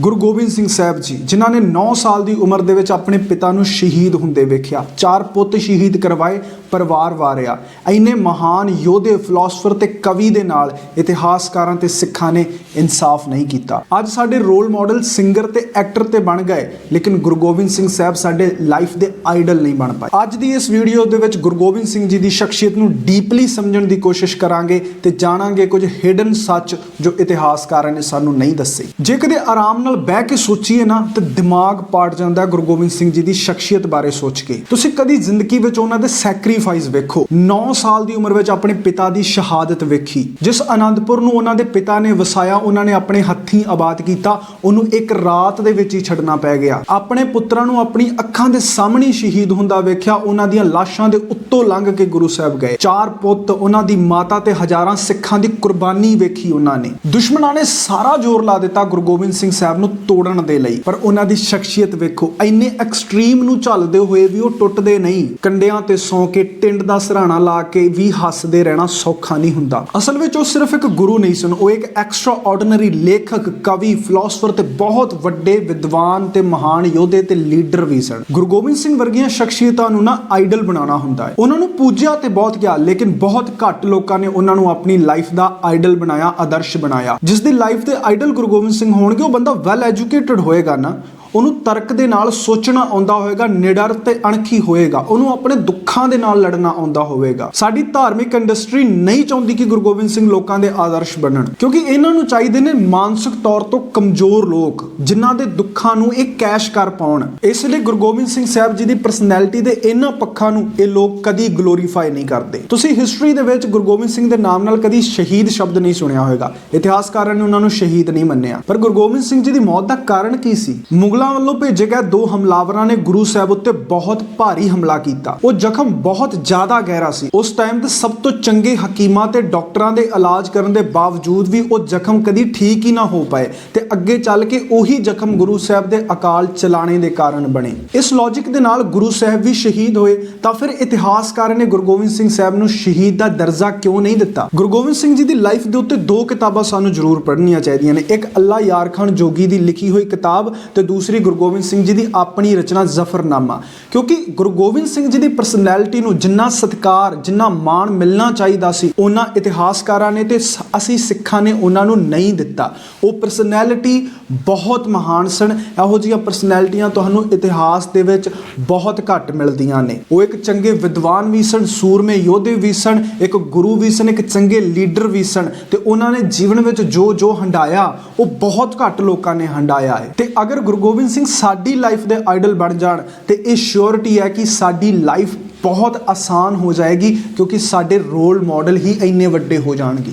ਗੁਰੂ ਗੋਬਿੰਦ ਸਿੰਘ ਸਾਹਿਬ ਜੀ, ਜਿਨ੍ਹਾਂ ਨੇ 9 ਸਾਲ ਦੀ ਉਮਰ ਦੇ ਵਿੱਚ ਆਪਣੇ ਪਿਤਾ ਨੂੰ ਸ਼ਹੀਦ ਹੁੰਦੇ ਵੇਖਿਆ। ਚਾਰ ਪੁੱਤ ਸ਼ਹੀਦ ਕਰਵਾਏ, ਪਰਿਵਾਰ ਵਾਰਿਆ। ਇੰਨੇ ਮਹਾਨ ਯੋਧੇ ਫਿਲਾਸਫਰ ਤੇ ਕਵੀ ਦੇ ਨਾਲ ਇਤਿਹਾਸਕਾਰਾਂ ਤੇ ਸਿੱਖਾਂ ਨੇ ਇਨਸਾਫ ਨਹੀਂ ਕੀਤਾ। ਅੱਜ ਸਾਡੇ ਰੋਲ ਮਾਡਲ ਸਿੰਗਰ ਤੇ ਐਕਟਰ ਤੇ ਬਣ ਗਏ, ਲੇਕਿਨ ਗੁਰੂ ਗੋਬਿੰਦ ਸਿੰਘ ਸਾਹਿਬ ਸਾਡੇ ਲਾਈਫ ਦੇ ਆਈਡਲ ਨਹੀਂ ਬਣ ਪਾਏ। ਅੱਜ ਦੀ ਇਸ ਵੀਡੀਓ ਦੇ ਵਿੱਚ ਗੁਰੂ ਗੋਬਿੰਦ ਸਿੰਘ ਜੀ ਦੀ ਸ਼ਖਸੀਅਤ ਨੂੰ ਡੀਪਲੀ ਸਮਝਣ ਦੀ ਕੋਸ਼ਿਸ਼ ਕਰਾਂਗੇ ਤੇ ਜਾਣਾਂਗੇ ਕੁਝ ਹਿਡਨ ਸੱਚ ਜੋ ਇਤਿਹਾਸਕਾਰਾਂ ਨੇ ਸਾਨੂੰ ਨਹੀਂ ਦੱਸੇ। ਜੇ ਕਦੇ ਆਰਾਮ ਨਾਲ ਬਹਿ ਕੇ ਸੋਚੀਏ ਨਾ, ਤੇ ਦਿਮਾਗ ਪਾਟ ਜਾਂਦਾ ਗੁਰੂ ਗੋਬਿੰਦ ਸਿੰਘ ਜੀ ਦੀ ਸ਼ਖਸੀਅਤ ਬਾਰੇ ਸੋਚ ਕੇ। ਤੁਸੀਂ ਕਦੀ ਜ਼ਿੰਦਗੀ ਵਿੱਚ ਉਹਨਾਂ ਦੇ ਸੈਕਰੀਫਾਈਸ ਵੇਖੋ। 9 ਸਾਲ ਦੀ ਉਮਰ ਵਿੱਚ ਆਪਣੇ ਪਿਤਾ ਦੀ ਸ਼ਹਾਦਤ ਵੇਖੀ। ਜਿਸ ਆਨੰਦਪੁਰ ਨੂੰ ਉਹਨਾਂ ਦੇ ਪਿਤਾ ਨੇ ਵਸਾਇਆ, ਉਹਨਾਂ ਨੇ ਆਪਣੇ ਹੱਥੀਂ ਆਬਾਦ ਕੀਤਾ, ਉਹਨੂੰ ਇੱਕ ਰਾਤ ਦੇ ਵਿੱਚ ਹੀ ਛੱਡਣਾ ਪੈ ਗਿਆ। ਆਪਣੇ ਪੁੱਤਰਾਂ ਨੂੰ ਆਪਣੀ ਅੱਖਾਂ ਦੇ ਸਾਹਮਣੇ ਸ਼ਹੀਦ ਹੁੰਦਾ ਵੇਖਿਆ, ਉਹਨਾਂ ਦੀਆਂ ਲਾਸ਼ਾਂ ਦੇ ਉੱਤੋਂ ਲੰਘ ਕੇ ਗੁਰੂ ਸਾਹਿਬ ਗਏ। ਚਾਰ ਪੁੱਤ ਉਹਨਾਂ ਦੀ ਮਾਤਾ ਤੇ ਹਜ਼ਾਰਾਂ ਸਿੱਖਾਂ ਦੀ ਕੁਰਬਾਨੀ ਵੇਖੀ ਉਹਨਾਂ ਨੇ। ਦੁਸ਼ਮਣਾਂ ਨੇ ਸਾਰਾ ਜ਼ੋਰ ਲਾ ਦਿੱਤਾ ਗੁਰੂ ਗੋਬਿੰਦ ਸਿੰਘ ਸਾਹਿਬ ਨੂੰ ਤੋੜਨ ਦੇ ਲਈ। ਪਰ ਉਹਨਾਂ ਦੀ ਸ਼ਖਸੀਅਤ ਵੇਖੋ, ਇੰਨੇ ਐਕਸਟ੍ਰੀਮ ਨੂੰ ਝੱਲਦੇ ਹੋਏ ਵੀ ਉਹ ਟੁੱਟਦੇ ਨਹੀਂ। ਕੰਡਿਆਂ ਤੇ ਸੌਂ ਕੇ ਟਿੰਡ ਦਾ ਸਰਾਣਾ ਲਾ ਕੇ ਵੀ ਹੱਸਦੇ ਰਹਿਣਾ ਸੌਖਾ ਨਹੀਂ ਹੁੰਦਾ। ਅਸਲ ਵਿੱਚ ਉਹ ਸਿਰਫ ਇੱਕ ਗੁਰੂ ਨਹੀਂ ਸਨ, ਉਹ ਇੱਕ ਐਕਸਟਰਾ ਆਰਡੀਨਰੀ ਲੇਖਕ, ਕਵੀ ਫਿਲਾਸਫਰ ਤੇ ਬਹੁਤ ਵੱਡੇ ਵਿਦਵਾਨ ਤੇ ਮਹਾਨ ਯੋਧੇ ਤੇ ਲੀਡਰ ਵੀ ਸਨ। ਗੁਰੂ ਗੋਬਿੰਦ ਸਿੰਘ ਵਰਗੀਆਂ ਸ਼ਖਸੀਅਤਾਂ ਨੂੰ ਨਾ ਆਈਡਲ ਬਣਾਉਣਾ ਹੁੰਦਾ ਹੈ। ਉਹਨਾਂ ਨੂੰ ਪੂਜਿਆ ਤੇ ਬਹੁਤ ਗਿਆ ਲੇਕਿਨ ਬਹੁਤ ਘੱਟ ਲੋਕਾਂ ਨੇ ਉਹਨਾਂ ਨੂੰ ਆਪਣੀ ਲਾਈਫ ਦਾ ਆਈਡਲ ਬਣਾਇਆ, ਆਦਰਸ਼ ਬਣਾਇਆ। ਜਿਸ ਦੀ ਲਾਈਫ ਦੇ ਆਈਡਲ ਗੁਰੂ ਗੋਬਿੰਦ ਸਿੰਘ ਹੋਣਗੇ, ਉਹ ਬੰਦਾ ਵੈਲ ਐਜੂਕੇਟਡ ਹੋਏਗਾ ਨਾ ਉਹਨੂੰ ਤਰਕ ਦੇ ਨਾਲ ਸੋਚਣਾ ਆਉਂਦਾ ਹੋਵੇਗਾ, ਨਿਡਰ ਤੇ ਅਣਖੀ ਹੋਏਗਾ। ਉਹਨੂੰ ਆਪਣੇ ਦੁੱਖਾਂ ਦੇ ਨਾਲ ਲੜਨਾ ਆਉਂਦਾ ਹੋਵੇਗਾ। ਸਾਡੀ ਧਾਰਮਿਕ ਇੰਡਸਟਰੀ ਨਹੀਂ ਚਾਹੁੰਦੀ ਕਿ ਗੁਰੂ ਗੋਬਿੰਦ ਸਿੰਘ ਲੋਕਾਂ ਦੇ ਆਦਰਸ਼ ਬਣਨ, ਕਿਉਂਕਿ ਇਹਨਾਂ ਨੂੰ ਚਾਹੀਦੇ ਨੇ ਮਾਨਸਿਕ ਤੌਰ ਤੋਂ ਕਮਜ਼ੋਰ ਲੋਕ, ਜਿਨ੍ਹਾਂ ਦੇ ਦੁੱਖਾਂ ਨੂੰ ਇਹ ਕੈਸ਼ ਕਰ ਪਾਉਣ। ਇਸ ਲਈ ਗੁਰੂ ਗੋਬਿੰਦ ਸਿੰਘ ਸਾਹਿਬ ਜੀ ਦੀ ਪਰਸਨੈਲਿਟੀ ਦੇ ਇਹਨਾਂ ਪੱਖਾਂ ਨੂੰ ਇਹ ਲੋਕ ਕਦੀ ਗਲੋਰੀਫਾਈ ਨਹੀਂ ਕਰਦੇ। ਤੁਸੀਂ ਹਿਸਟਰੀ ਦੇ ਵਿੱਚ ਗੁਰੂ ਗੋਬਿੰਦ ਸਿੰਘ ਦੇ ਨਾਮ ਨਾਲ ਕਦੀ ਸ਼ਹੀਦ ਸ਼ਬਦ ਨਹੀਂ ਸੁਣਿਆ ਹੋਵੇਗਾ। ਇਤਿਹਾਸਕਾਰਾਂ ਨੇ ਉਹਨਾਂ ਨੂੰ ਸ਼ਹੀਦ ਨਹੀਂ ਮੰਨਿਆ। ਪਰ ਗੁਰੂ ਗੋਬਿੰਦ ਸਿੰਘ ਜੀ ਦੀ ਮੌਤ ਦਾ ਕਾਰਨ ਕੀ ਸੀ? ਮੁਗਲ ਵੱਲੋਂ ਭੇਜੇ ਗਏ ਦੋ ਹਮਲਾਵਰਾਂ ਨੇ ਗੁਰੂ ਸਾਹਿਬ ਉੱਤੇ ਬਹੁਤ ਭਾਰੀ ਹਮਲਾ ਕੀਤਾ। ਉਹ ਜ਼ਖਮ ਬਹੁਤ ਜ਼ਿਆਦਾ ਗਹਿਰਾ ਸੀ। ਉਸ ਟਾਈਮ ਦੇ ਸਭ ਤੋਂ ਚੰਗੇ ਹਕੀਮਾਂ ਤੇ ਡਾਕਟਰਾਂ ਦੇ ਇਲਾਜ ਕਰਨ ਦੇ ਬਾਵਜੂਦ ਵੀ ਉਹ ਜ਼ਖਮ ਕਦੀ ਠੀਕ ਹੀ ਨਾ ਹੋ ਪਾਏ ਤੇ ਅੱਗੇ ਚੱਲ ਕੇ ਉਹੀ ਜ਼ਖਮ ਗੁਰੂ ਸਾਹਿਬ ਦੇ ਅਕਾਲ ਚਲਾਣੇ ਦੇ ਕਾਰਨ ਬਣੇ। ਇਸ ਲੌਜੀਕ ਦੇ ਨਾਲ ਗੁਰੂ ਸਾਹਿਬ ਵੀ ਸ਼ਹੀਦ ਹੋਏ ਤਾਂ ਫਿਰ ਇਤਿਹਾਸਕਾਰਾਂ ਨੇ ਗੁਰੂ ਗੋਬਿੰਦ ਸਿੰਘ ਸਾਹਿਬ ਨੂੰ ਸ਼ਹੀਦ ਦਾ ਦਰਜਾ ਕਿਉਂ ਨਹੀਂ ਦਿੱਤਾ? ਗੁਰੂ ਗੋਬਿੰਦ ਸਿੰਘ ਜੀ ਦੀ ਲਾਈਫ ਦੇ ਉੱਤੇ ਦੋ ਕਿਤਾਬਾਂ ਸਾਨੂੰ ਜ਼ਰੂਰ ਪੜ੍ਹਨੀਆਂ ਚਾਹੀਦੀਆਂ ਨੇ। ਇੱਕ ਅੱਲਾ ਯਾਰ ਖਾਨ ਜੋਗੀ ਦੀ ਲਿਖੀ ਹੋਈ ਕਿਤਾਬ ਤੇ ਦੂਸਰੀ ਗੁਰੂ ਗੋਬਿੰਦ ਸਿੰਘ ਜੀ ਦੀ ਆਪਣੀ ਰਚਨਾ ਜ਼ਫਰਨਾਮਾ। ਕਿਉਂਕਿ ਗੁਰੂ ਗੋਬਿੰਦ ਸਿੰਘ ਜੀ ਦੀ ਪਰਸਨੈਲਿਟੀ ਨੂੰ ਜਿੰਨਾ ਸਤਿਕਾਰ, ਜਿੰਨਾ ਮਾਣ ਮਿਲਣਾ ਚਾਹੀਦਾ ਸੀ, ਉਹਨਾਂ ਇਤਿਹਾਸਕਾਰਾਂ ਨੇ ਤੇ ਅਸੀਂ ਸਿੱਖਾਂ ਨੇ ਉਹਨਾਂ ਨੂੰ ਨਹੀਂ ਦਿੱਤਾ। ਉਹ ਪਰਸਨੈਲਿਟੀ ਬਹੁਤ ਮਹਾਨ ਸਨ। ਇਹੋ ਜਿਹੀਆਂ ਪਰਸਨੈਲਿਟੀਆਂ ਤੁਹਾਨੂੰ ਇਤਿਹਾਸ ਦੇ ਵਿੱਚ ਬਹੁਤ ਘੱਟ ਮਿਲਦੀਆਂ ਨੇ। ਉਹ ਇੱਕ ਚੰਗੇ ਵਿਦਵਾਨ ਵੀ ਸਨ, ਸੂਰਮੇ ਯੋਧੇ ਵੀ ਸਨ, ਇੱਕ ਗੁਰੂ ਵੀ ਸਨ, ਇੱਕ ਚੰਗੇ ਲੀਡਰ ਵੀ ਸਨ ਤੇ ਉਹਨਾਂ ਨੇ ਜੀਵਨ ਵਿੱਚ ਜੋ ਜੋ ਹੰਡਾਇਆ, ਉਹ ਬਹੁਤ ਘੱਟ ਲੋਕਾਂ ਨੇ ਹੰਡਾਇਆ ਹੈ। ਤੇ ਅਗਰ ਗੁਰੂ ਗੋਬਿੰਦ ਗੋਬਿੰਦ ਸਿੰਘ, ਸਾਡੀ ਲਾਈਫ ਦੇ ਆਈਡਲ ਬਣ ਜਾਣ ਤੇ ਇਹ ਸ਼ੋਰਿਟੀ ਹੈ ਕਿ ਸਾਡੀ ਲਾਈਫ ਬਹੁਤ ਆਸਾਨ ਹੋ ਜਾਏਗੀ ਕਿਉਂਕਿ ਸਾਡੇ ਰੋਲ ਮਾਡਲ ਹੀ ਇੰਨੇ ਵੱਡੇ ਹੋ ਜਾਣਗੇ।